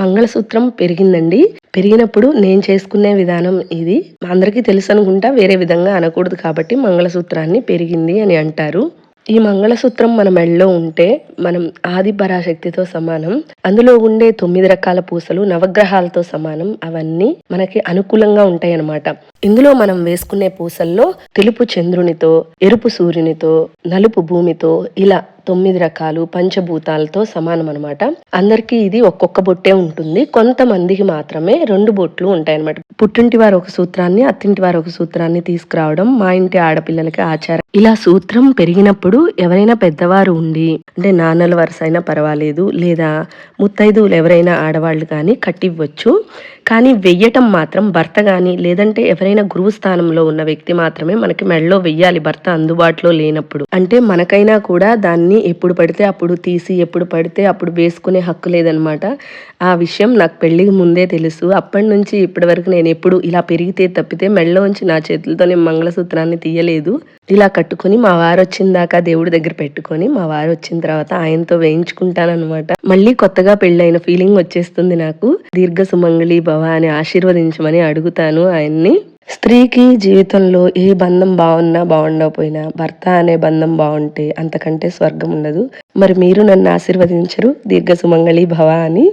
మంగళసూత్రం పెరిగిందండి. పెరిగినప్పుడు నేను చేసుకునే విధానం ఇది. అందరికీ తెలుసు అనుకుంటా వేరే విధంగా అనకూడదు కాబట్టి మంగళసూత్రాన్ని పెరిగింది అని అంటారు. ఈ మంగళసూత్రం మన మెడలో ఉంటే మనం ఆది పరాశక్తితో సమానం. అందులో ఉండే తొమ్మిది రకాల పూసలు నవగ్రహాలతో సమానం. అవన్నీ మనకి అనుకూలంగా ఉంటాయి అన్నమాట ఇందులో మనం వేసుకునే పూసల్లో తెలుపు చంద్రునితో ఎరుపు సూర్యునితో నలుపు భూమితో ఇలా తొమ్మిది రకాలు పంచభూతాలతో సమానం అనమాట అందరికీ ఇది ఒక్కొక్క బొట్టే ఉంటుంది. కొంతమందికి మాత్రమే రెండు బొట్లు ఉంటాయి అనమాట పుట్టింటి వారు ఒక సూత్రాన్ని అత్తింటి వారు ఒక సూత్రాన్ని తీసుకురావడం మా ఇంటి ఆడపిల్లలకి ఆచారం. ఇలా సూత్రం పెరిగినప్పుడు ఎవరైనా పెద్దవారు ఉండి అంటే నాన్నల వరుస అయినా పర్వాలేదు లేదా ముత్తైదువులు ఎవరైనా ఆడవాళ్ళు కానీ కట్టివ్వచ్చు. కానీ వెయ్యటం మాత్రం భర్త కానీ లేదంటే ఎవరైనా గురువు స్థానంలో ఉన్న వ్యక్తి మాత్రమే మనకి మెడలో వెయ్యాలి భర్త అందుబాటులో లేనప్పుడు. అంటే మనకైనా కూడా దాన్ని ఎప్పుడు పడితే అప్పుడు తీసి ఎప్పుడు పడితే అప్పుడు వేసుకునే హక్కు లేదనమాట. ఆ విషయం నాకు పెళ్ళికి ముందే తెలుసు. అప్పటి నుంచి ఇప్పటి వరకు నేను ఎప్పుడు ఇలా పెరిగితే తప్పితే మెడలోంచి నా చేతులతో నేను మంగళసూత్రాన్ని తీయలేదు. ఇలా కట్టుకొని మా వారు వచ్చిన దాకా దేవుడి దగ్గర పెట్టుకొని మా వారు వచ్చిన తర్వాత ఆయనతో వేయించుకుంటానమాట మళ్ళీ కొత్తగా పెళ్ళైన ఫీలింగ్ వచ్చేస్తుంది నాకు. దీర్ఘ సుమంగళి భవ అని ఆశీర్వదించమని అడుగుతాను ఆయన్ని. స్త్రీకి జీవితంలో ఏ బంధం బాగున్నా బాగుండకపోయినా భర్త అనే బంధం బాగుంటే అంతకంటే స్వర్గం ఉండదు. మరి మీరు నన్ను ఆశీర్వదించరు. దీర్ఘ సుమంగళి భవ అని